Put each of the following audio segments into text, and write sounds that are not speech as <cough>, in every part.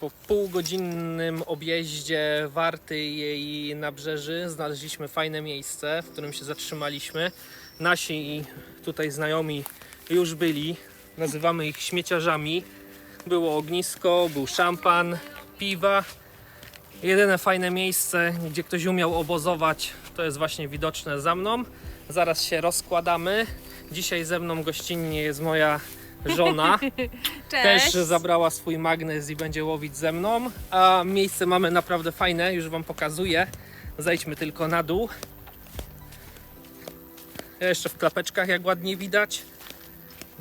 Po półgodzinnym objeździe Warty i jej nabrzeży znaleźliśmy fajne miejsce, w którym się zatrzymaliśmy. Nasi tutaj znajomi już byli, nazywamy ich śmieciarzami. Było ognisko, był szampan, piwa. Jedyne fajne miejsce, gdzie ktoś umiał obozować, to jest właśnie widoczne za mną. Zaraz się rozkładamy. Dzisiaj ze mną gościnnie jest moja żona. <laughs> Cześć. Też zabrała swój magnes i będzie łowić ze mną. A miejsce mamy naprawdę fajne, już Wam pokazuję. Zejdźmy tylko na dół. Jeszcze w klapeczkach, jak ładnie widać.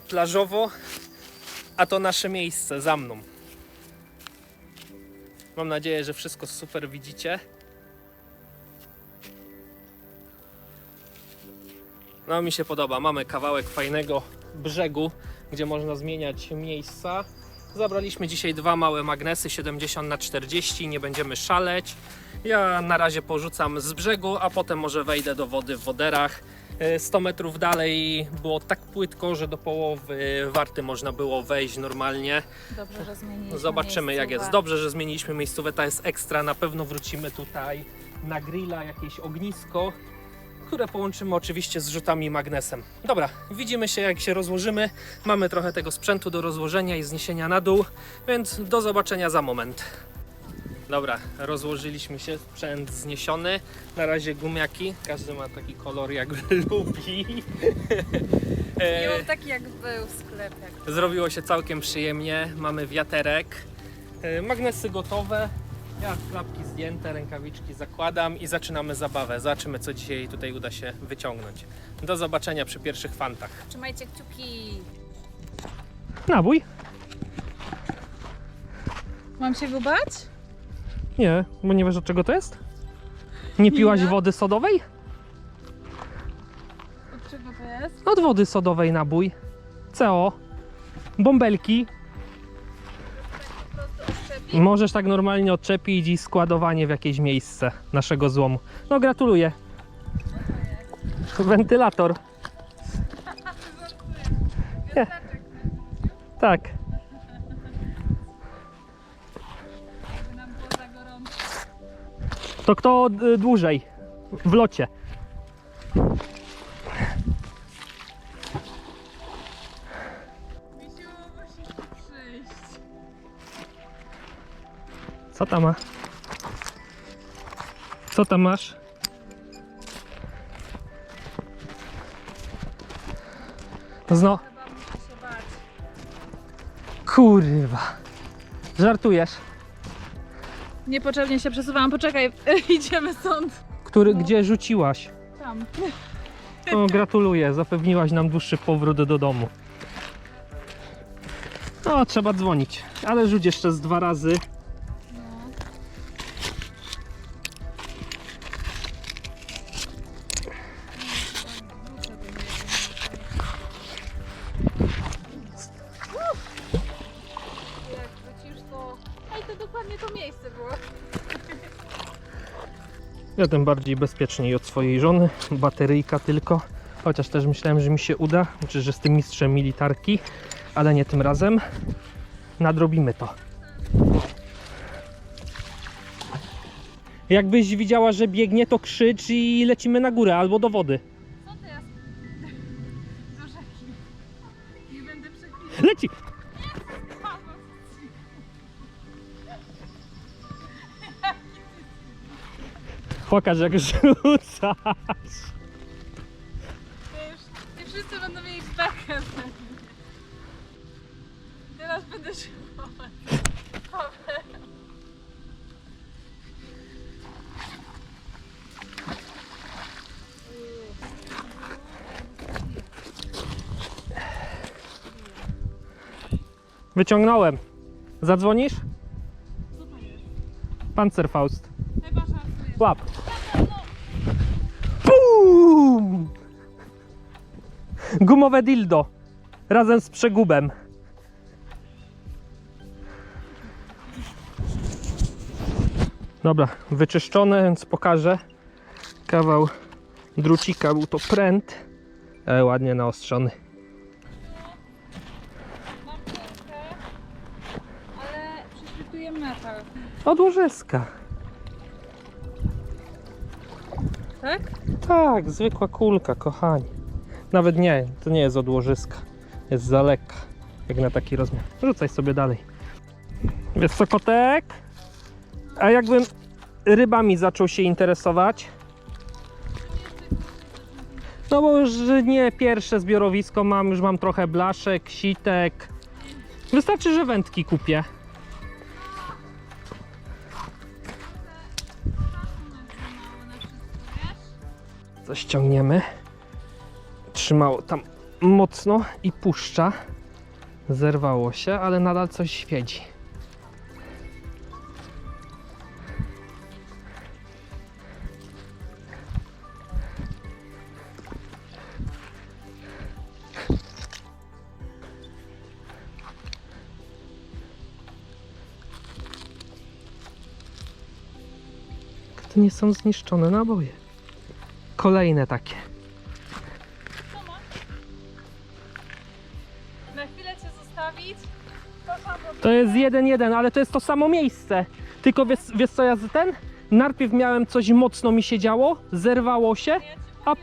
Plażowo. A to nasze miejsce za mną. Mam nadzieję, że wszystko super widzicie. No mi się podoba. Mamy kawałek fajnego brzegu, gdzie można zmieniać miejsca. Zabraliśmy dzisiaj dwa małe magnesy 70 na 40 nie będziemy szaleć. Ja na razie porzucam z brzegu, a potem może wejdę do wody w woderach. E, 100 metrów dalej było tak płytko, że do połowy warty można było wejść normalnie. Dobrze, że zmieniliśmy Zobaczymy jak jest. miejscówę. Dobrze, że zmieniliśmy miejscówę, ta jest ekstra. Na pewno wrócimy tutaj na grilla, jakieś ognisko, które połączymy oczywiście z rzutami magnesem. Dobra, widzimy się jak się rozłożymy. Mamy trochę tego sprzętu do rozłożenia i zniesienia na dół, więc do zobaczenia za moment. Dobra, rozłożyliśmy się, sprzęt zniesiony. Na razie gumiaki, każdy ma taki kolor jak <laughs> lubi. Nie mam taki jak był w sklepie. Zrobiło się całkiem przyjemnie. Mamy wiaterek, e, magnesy gotowe. Ja klapki zdjęte, rękawiczki zakładam i zaczynamy zabawę. Zobaczymy, co dzisiaj tutaj uda się wyciągnąć. Do zobaczenia przy pierwszych fantach. Trzymajcie kciuki. Nabój? Mam się go bać? Nie, bo nie wiesz od czego to jest? Nie piłaś Nie. wody sodowej? Od czego to jest? Od wody sodowej nabój. CO. Bąbelki. Możesz tak normalnie odczepić i składowanie w jakieś miejsce naszego złomu. No gratuluję. Wentylator. Nie. Tak. To kto y, dłużej? W locie. Co tam ma? Co tam masz? Zno. Się bać. Kurwa. Żartujesz. Niepotrzebnie się przesuwałam. Poczekaj, <laughs> idziemy stąd. Który, No. gdzie rzuciłaś? Tam. Gratuluję, zapewniłaś nam dłuższy powrót do domu. No, trzeba dzwonić, ale rzuć jeszcze z dwa razy. Ja tym bardziej bezpieczniej od swojej żony, bateryjka tylko. Chociaż też myślałem, że mi się uda, czy że z tym mistrzem militarki, ale nie tym razem. Nadrobimy to. Jakbyś widziała, że biegnie, to krzycz i lecimy na górę albo do wody. Co jest? <laughs> Do rzeki. Nie będę przeklinać. Leci! Pokaż jak rzucasz. I wszyscy będą mieli bekę ze mnie. Teraz będę szkować. Wyciągnąłem. Zadzwonisz? Co Gumowe dildo. Razem z przegubem. Dobra, wyczyszczone, więc pokażę. Kawał drucika, był to pręt. E, ładnie naostrzony. Mam kulkę, ale metal. Od łożyska. Tak? Tak, zwykła kulka, kochani. Nawet nie, to nie jest od łożyska. Jest za lekka, jak na taki rozmiar. Rzucaj sobie dalej. Wiesz co, kotek? A jakbym rybami zaczął się interesować? No bo już nie pierwsze zbiorowisko mam, już mam trochę blaszek, sitek. Wystarczy, że wędki kupię. Coś ściągniemy. Trzymało tam mocno i puszcza. Zerwało się, ale nadal coś świeci. To nie są zniszczone naboje. Kolejne takie. To jest jeden jeden, ale to jest to samo miejsce. Tylko wiesz, wiesz co ja z ten? Najpierw miałem coś mocno mi się działo, zerwało się. A-.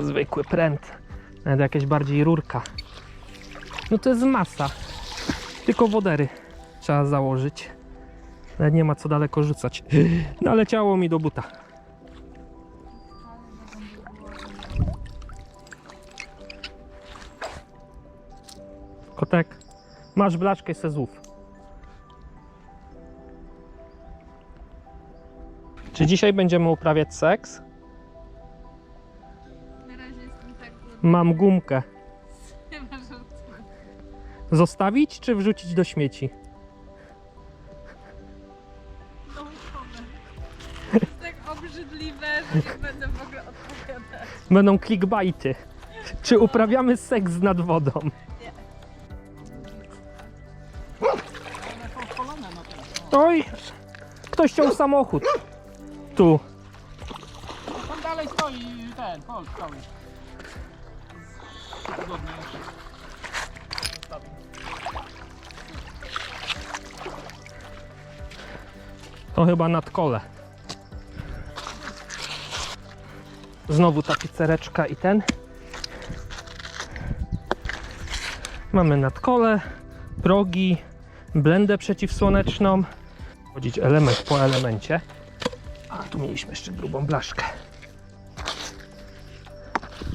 Zwykły pręt. Nawet jakaś bardziej rurka. No to jest masa. Tylko wodery trzeba założyć. Nawet nie ma co daleko rzucać. <gasps> Naleciało mi do buta. Kotek, masz blaszkę se złów. Czy dzisiaj będziemy uprawiać seks? Na razie jestem tak głodna. Mam gumkę. Nie ma żartu. Zostawić czy wrzucić do śmieci? To jest tak obrzydliwe, że nie będę w ogóle odpowiadać. Będą clickbaity. Czy uprawiamy seks nad wodą? Oj, ktoś ciął samochód. Tu. Tam dalej stoi ten, pol. Zgodnie. Zostawię. To chyba nad kole. Znowu ta pizzereczka i ten. Mamy nadkole, progi, blendę przeciwsłoneczną. Chodzić element po elemencie. A tu mieliśmy jeszcze grubą blaszkę.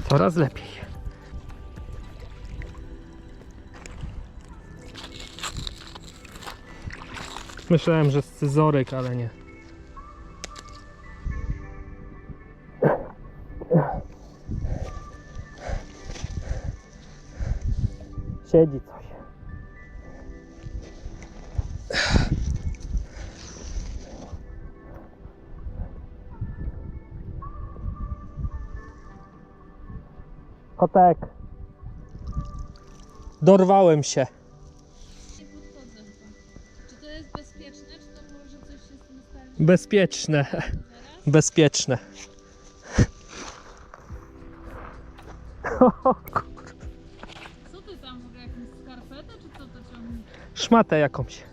Coraz lepiej. Myślałem, że scyzoryk, ale nie. Siedzi coś. Kotek. Dorwałem się. Nie podchodzę chyba. Czy to jest bezpieczne, czy to może coś się z tym stać Bezpieczne. teraz? Bezpieczne. <laughs> Co ty tam w ogóle, jakąś skarpetę, czy co to ciągnie? Szmatę jakąś.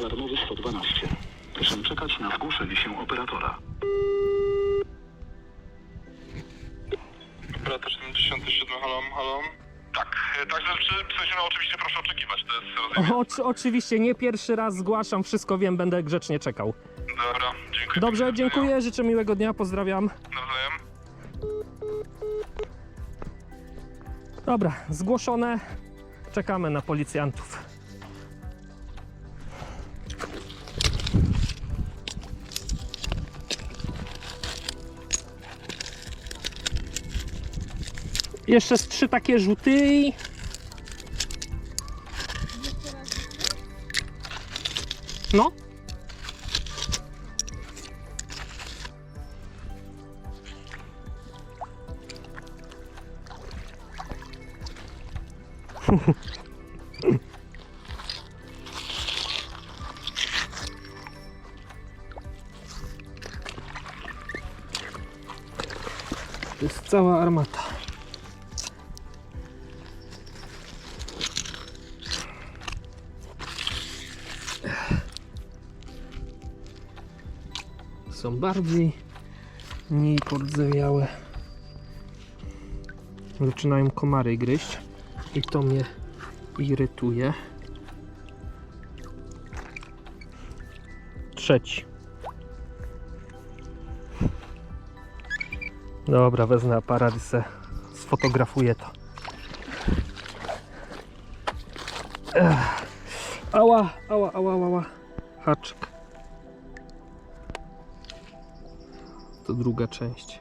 Alarmowy 112. Proszę czekać na zgłoszenie się operatora. Operator 77, halo, halo? Tak, e, także czy, w sensie, no oczywiście proszę oczekiwać, to jest rozumiem. O, oczy- oczywiście, nie pierwszy raz zgłaszam, wszystko wiem, będę grzecznie czekał. Dobra, dziękuję. Dobrze, Do dziękuję, życzę miłego dnia, pozdrawiam. Nawzajem. Dobra, zgłoszone. Czekamy na policjantów. Jeszcze z trzy takie rzuty i... No. To jest cała armata. Są bardziej mniej pordzewiałe. Zaczynają komary gryźć i to mnie irytuje. Trzeci. Dobra, wezmę aparat i se sfotografuję to. Ała, ała, ała, ała. Haczyk. To druga część.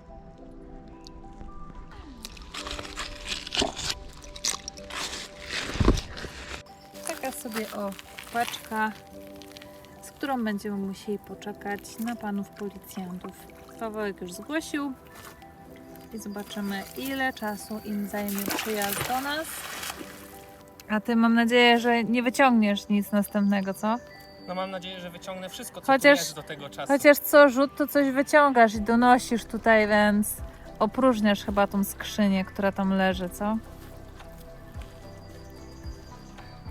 Taka sobie o paczka, z którą będziemy musieli poczekać na panów policjantów. Pawełek już zgłosił i zobaczymy ile czasu im zajmie przyjazd do nas. A ty mam nadzieję, że nie wyciągniesz nic następnego, co? No mam nadzieję, że wyciągnę wszystko, co Chociaż- tu jest do tego czasu. Chociaż co rzut, to coś wyciągasz i donosisz tutaj, więc opróżniasz chyba tą skrzynię, która tam leży, co?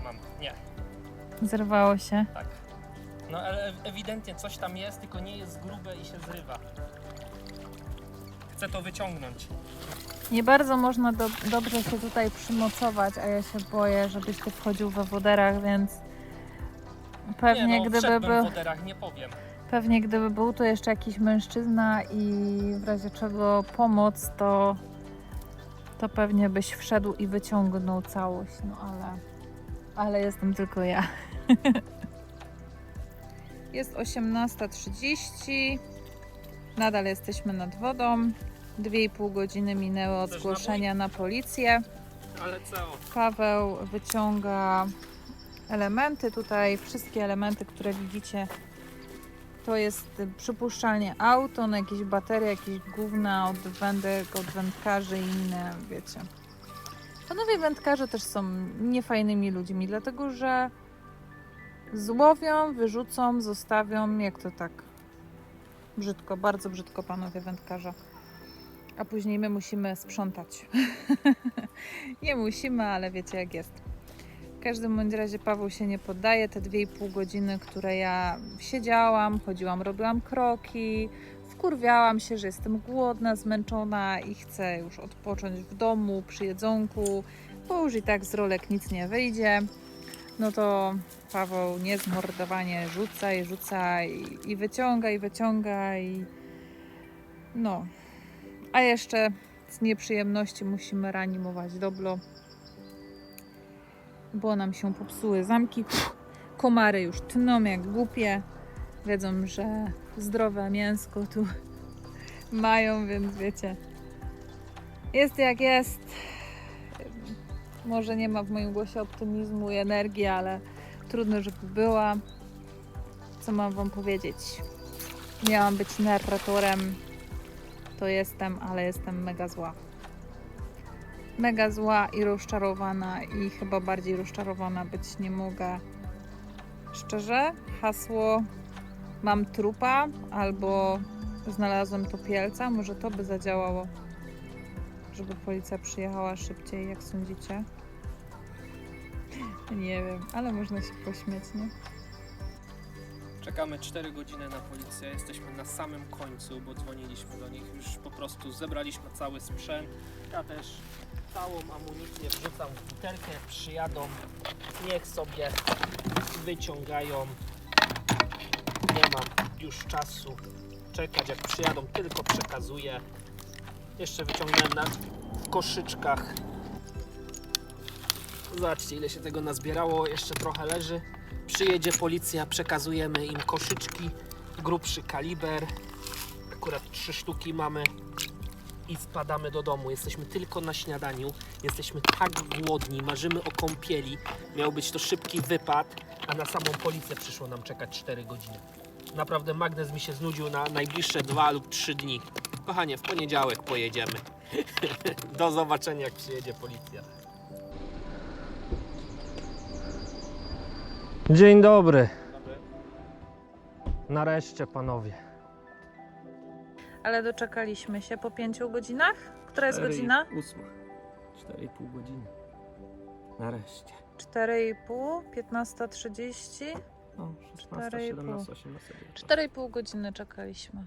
Mam. Nie, Zerwało się. tak. No ale ewidentnie coś tam jest, tylko nie jest grube i się zrywa. Chcę to wyciągnąć. Nie bardzo można do, dobrze się tutaj przymocować, a ja się boję, żebyś ty wchodził we woderach, więc pewnie nie, no, gdyby był, w nie powiem. pewnie gdyby był tu jeszcze jakiś mężczyzna i w razie czego pomoc, to to pewnie byś wszedł i wyciągnął całość, no ale ale jestem tylko ja. <laughs> Jest 18.30. Nadal jesteśmy nad wodą. 2,5 godziny minęły od zgłoszenia na policję. Ale co? Paweł wyciąga elementy. Tutaj wszystkie elementy, które widzicie, to jest przypuszczalnie auto, no jakieś baterie, jakieś gówna od wędek, od wędkarzy i inne, wiecie. Panowie wędkarze też są niefajnymi ludźmi, dlatego że złowią, wyrzucą, zostawią, jak to tak brzydko, bardzo brzydko panowie wędkarze. A później my musimy sprzątać. <laughs> nie musimy, ale wiecie jak jest. W każdym bądź razie Paweł się nie poddaje. Te 2,5 godziny, które ja siedziałam, chodziłam, robiłam kroki, wkurwiałam się, że jestem głodna, zmęczona i chcę już odpocząć w domu, przy jedzonku, bo już i tak z rolek nic nie wyjdzie. No to Paweł niezmordowanie rzuca i rzuca i, i wyciąga i wyciąga i no. A jeszcze z nieprzyjemności musimy reanimować doblo, bo nam się popsuły zamki. Komary już tną jak głupie. Wiedzą, że zdrowe mięsko tu mają, więc wiecie. Jest jak jest. Może nie ma w moim głosie optymizmu i energii, ale trudno, żeby była. Co mam Wam powiedzieć? Miałam być narratorem to jestem, ale jestem mega zła. Mega zła i rozczarowana i chyba bardziej rozczarowana być nie mogę. Szczerze, hasło mam trupa albo znalazłem topielca, może to by zadziałało, żeby policja przyjechała szybciej, jak sądzicie? Nie wiem, ale można się pośmiać, nie? Czekamy 4 godziny na policję, jesteśmy na samym końcu, bo dzwoniliśmy do nich, już po prostu zebraliśmy cały sprzęt. Ja też całą amunicję wrzucam w butelkę, przyjadą, niech sobie wyciągają. Nie mam już czasu czekać, jak przyjadą, tylko przekazuję. Jeszcze wyciągnąłem na koszyczkach. Zobaczcie ile się tego nazbierało, jeszcze trochę leży. Przyjedzie policja, przekazujemy im koszyczki, grubszy kaliber. Akurat trzy sztuki mamy i spadamy do domu. Jesteśmy tylko na śniadaniu. Jesteśmy tak głodni, marzymy o kąpieli. Miał być to szybki wypad, a na samą policję przyszło nam czekać 4 godziny. Naprawdę magnes mi się znudził na najbliższe dwa lub trzy dni. Kochanie, w poniedziałek pojedziemy. <laughs> Do zobaczenia, jak przyjedzie policja. Dzień dobry. Nareszcie, panowie. ale doczekaliśmy się po pięciu godzinach. Która jest Cztery i godzina? Ósma. 4,5 godziny. Nareszcie. 4,5, 15.30. No, 16, Cztery i pół. 17, 18, 19. 4,5 godziny czekaliśmy.